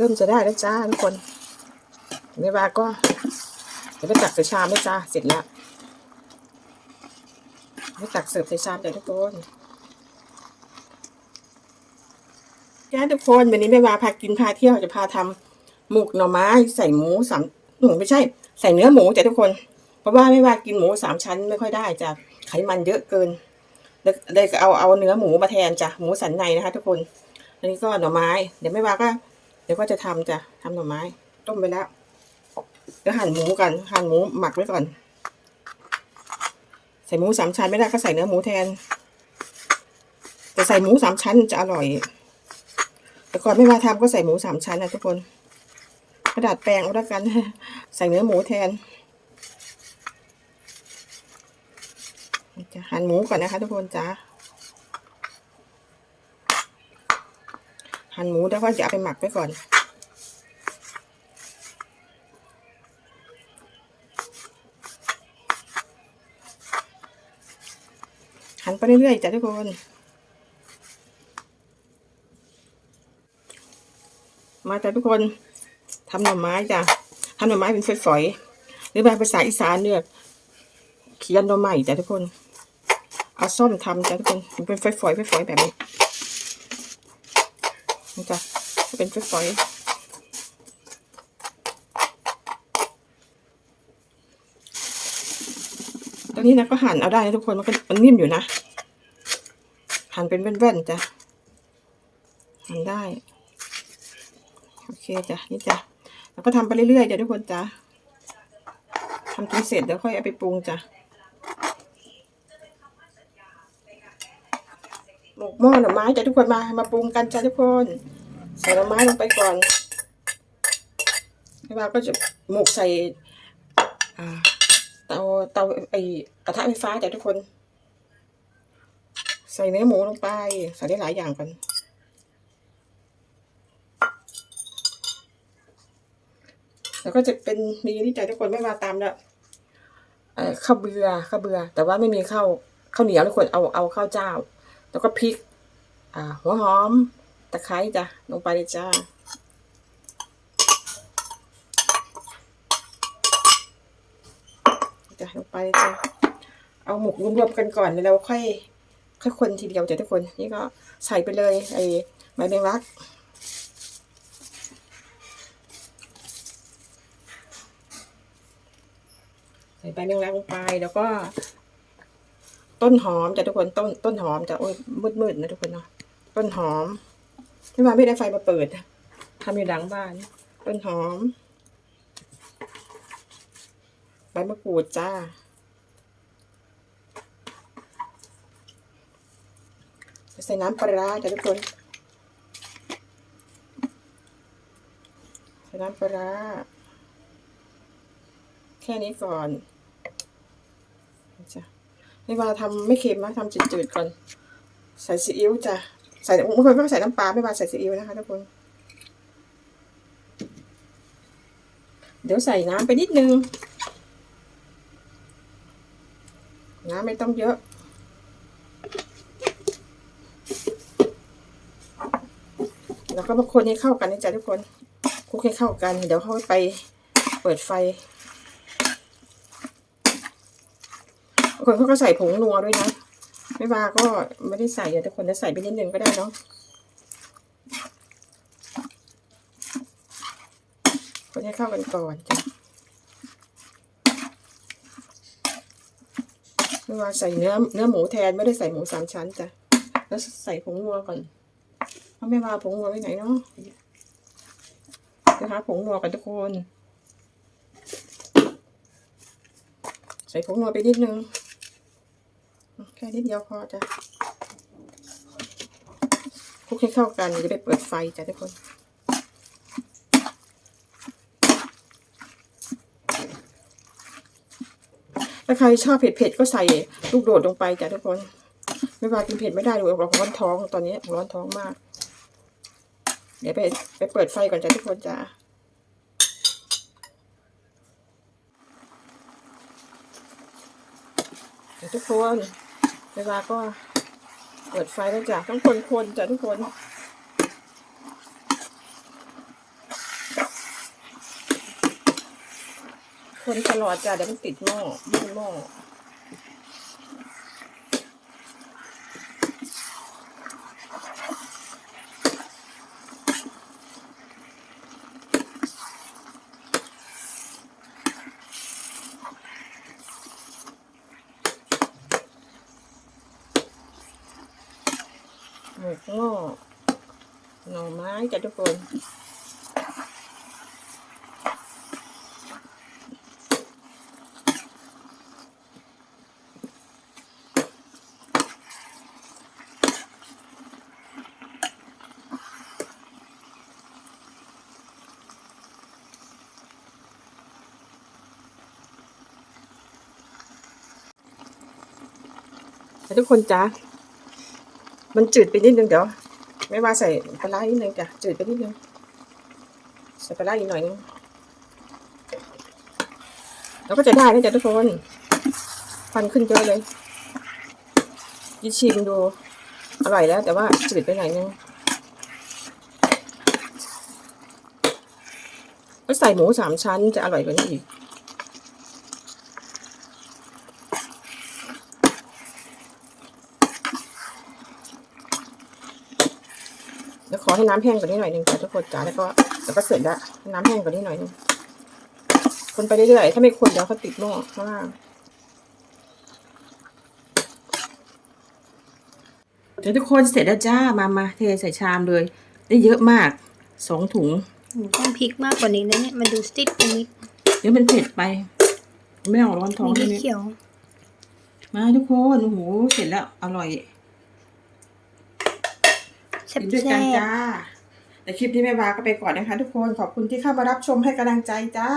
เริ่มจะได้แล้วจ้าทุกคนเวลาก็เดี๋ยวไปตักใส่ชามแล้วจ้าเสร็จแล้วไปตักเสิร์ฟใส่ชามจ้ะทุกคนจ้าทุกคนวันนี้แม่วาพากินพาเที่ยวจะพาทำหมกหน่อไม้ใส่หมูสามหมูไม่ใช่ ใส่เนื้อหมูจ้ะทุกคน เพราะว่าแม่วากินหมูสามชั้นไม่ค่อยได้จ้ะไขมันเยอะเกินเลยเอาเอาเนื้อหมูมาแทนจ้ะหมูสันในนะคะ ทุกคนอันนี้ก็หน่อไม้ เดี๋ยวแม่วาก็ ดี๋ยวก็จะทำจ้ะทำหน่อไม้ ต้มไปแล้วเดี๋ยวหั่นหมูกันหั่นหมูหมักไว้ก่อน ใส่หมูสามชั้นไม่ได้ก็ใส่เนื้อหมูแทน แต่ใส่หมูสามชั้นจะอร่อย แต่ก่อนไม่มาทำก็ใส่หมูสามชั้นนะทุกคน กระดาษแปรงเอาแล้วกัน ใส่เนื้อหมูแทนจะหั่นหมูก่อนนะคะทุกคนจ้า หั่นหมูแล้วก็จะเอาไปหมักไว้ก่อนหันไปเรื่อยๆจ้ะทุกคนมาจ้ะทุกคนทำหน่อไม้จ้ะทำหน่อไม้เป็นฝอยๆหรือแบบภาษาอีสานเนี่ยเขียนหน่อไม้จ้ะทุกคน เอาส้มทำจ้ะทุกคนเป็นฝอยๆฝอยๆแบบนี้ เป็นฝอยตอนนี้นะก็หั่นเอาได้นะทุกคนมันก็มันนิ่มอยู่นะ หั่นเป็นแว่นๆจ้ะ หั่นได้ โอเคจ้ะนี่จ้ะ แล้วก็ทำไปเรื่อยๆจ้ะทุกคนจ้ะทำจนเสร็จแล้วค่อยเอาไปปรุงจ้ะหมกหม้อหน่อไม้จ้ะทุกคนมา มาปรุงกันจ้ะทุกคน ใส่หน่อไม้ลงไปก่อนแล้วาก็จะหมกใส่เตาเตาไอกระทะไฟฟ้าจ้ะทุกคน ใส่เนื้อหมูลงไป ใส่ได้หลายอย่างกันแล้วก็จะเป็นมีนี่ใจทุกคนไม่มาตามแล้วข้าวเบือข้าวเบือ แต่ว่าไม่มีข้าวข้าวเหนียวทุกคนเอาเอาข้าวเจ้า แล้วก็พริก อ่าหัวหอม ตะไคร้จ้ะลงไปเลยจ้า จ้ะลงไปเลยจ้ะเอาหมกรวมๆกันก่อนแล้วค่อย ค่อยคนทีเดียวจ้ะทุกคน นี่ก็ใส่ไปเลยไอ้ใบแมงลักใส่ใบแมงลักลงไปแล้วก็ ต้นหอมจ้ะทุกคนต้นต้นหอมจะโอ้ยมืดๆนะทุกคนเนาะต้นหอม ที่ว่าไม่ได้ไฟมาเปิดทำอยู่หลังบ้านต้นหอมใบมะกรูดจ้าใส่น้ำปลาจ้ะทุกคนใส่น้ำปลาแค่นี้ก่อนจ้ะไม่ว่าทำไม่เค็มนะทำจืดๆก่อน ใส่ซีอิ๊วจ้ะ ใส่บางคนก็ใส่น้ำปลาไม่ว่าใส่ซีอิ๊วนะคะทุกคน เดี๋ยวใส่น้ำไปนิดนึง น้ำไม่ต้องเยอะแล้วก็มาคนให้เข้ากันนะจ๊ะทุกคนคลุกให้เข้ากัน เดี๋ยวเขาไปเปิดไฟบางคนเขาก็ใส่ผงนัวด้วยนะ ไม่ว่าก็ไม่ได้ใส่อะทุกคนจะใส่ไปนิดนึงก็ได้เนาะคนให้เข้ากันก่อนจ้ะไม่ว่าใส่เนื้อเนื้อหมูแทนไม่ได้ใส่หมูสามชั้นจ้ะแล้วใส่ผงนัวก่อนเพราะไม่ว่าผงนัวไว้ไหนเนาะนะคะผงนัวกันทุกคน ใส่ผงนัวไปนิดนึง แค่นิดเดียวพอจ้ะคลุกให้เข้ากันจะไปเปิดไฟจ้ะทุกคนถ้าใครชอบเผ็ดๆก็ใส่ลูกโดดลงไปจ้ะทุกคน ไม่ว่ากินเผ็ดไม่ได้เราร้อนท้องตอนนี้ร้อนท้องมาก เดี๋ยวไปไปเปิดไฟก่อนจ้ะทุกคนจ้ะทุกคน เวลาก็เปิดไฟแล้วจ้ะต้องคนคนจ้ะทุกคนคนตลอดจ้ะเดี๋ยวมันติดหม้อหม้อหม้อ หมกหม้อหน่อไม้จ้ะทุกคนทุกคนจ้า มันจืดไปนิดนึงเดี๋ยว ไม่ว่าใส่ปลาร้านิดนึงจ้ะจืดไปนิดนึงใส่ปลาอีกหน่อยนึงแล้วก็จะได้นะจ๊ะทุกคนควันขึ้นเยอะเลยยิ่ชิมดูอร่อยแล้ว แต่ว่าจืดไปหน่อยนึงก็ใส่หมูสามชั้นจะอร่อยกว่านี้อีก เดี๋ยวขอให้น้ำแห้งกว่านี้หน่อยหนึงจ้ะทุกคนจ้าแล้วก็แล้วก็เสร็จแล้วให้น้ำแห้งกว่านี้หน่อยหนึงคนไปเรื่อยๆถ้าไม่คนเดี๋ยวเขาติดหม้อข้างล่างเดี๋ยวทุกคนเสร็จแล้วจ้ามามาเทใส่ชามเลย ได้เยอะมากสองถุงหนูต้องพริกมากกว่านี้นะเนี่ยมันดูสติ๊กไปนิดเดี๋ยวมันเผ็ดไป ไม่เอาร้อนท้องมีใช่ที่ไหมเขียว มาทุกคนโอ้โหเสร็จแล้วอร่อย แซ่กินด้วยกันจ้าแต่คลิปนี้แม่วาก็ไปก่อนนะคะทุกคนขอบคุณที่เข้ามารับชมให้กำลังใจจ้า